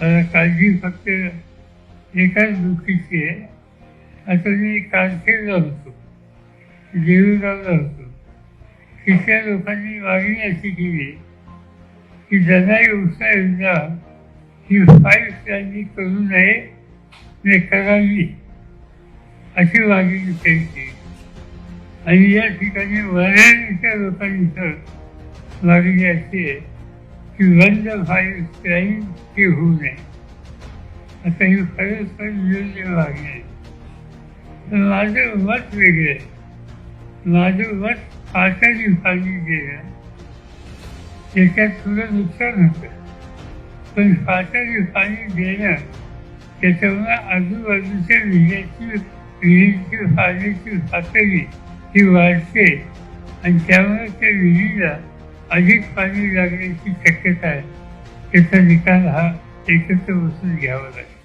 काळजी फक्त एकाच गोष्टीची आहे. असं मी कारखेडला होतो देऊळगावला होतो तिथल्या लोकांनी मागणी अशी केली की जनाई उत्साह योजना ही फाईव्ह स्टारनी करू नये ने करावी अशी मागणी त्यांची आणि या ठिकाणी वऱ्याच्या लोकांनी तर मागणी अशी आहे. की बंद फाईव्ह स्टाईन ते होऊ नये आता ही खरंच पण योग्य मागणी आहे तर माझं मत वेगळं आहे माझं मत पाचारी पाणी गेलं त्याच्यात थोडं नुकसान होतं पण पाचारी पाणी देणं त्याच्यामुळे आजूबाजूच्या विजेची विहिरीची पाण्याची पातळी ही वाढते आणि त्यामुळे त्या विहिरीला अधिक पाणी लागण्याची शक्यता आहे. त्याचा निकाल हा एकत्र बसून घ्यावा लागेल.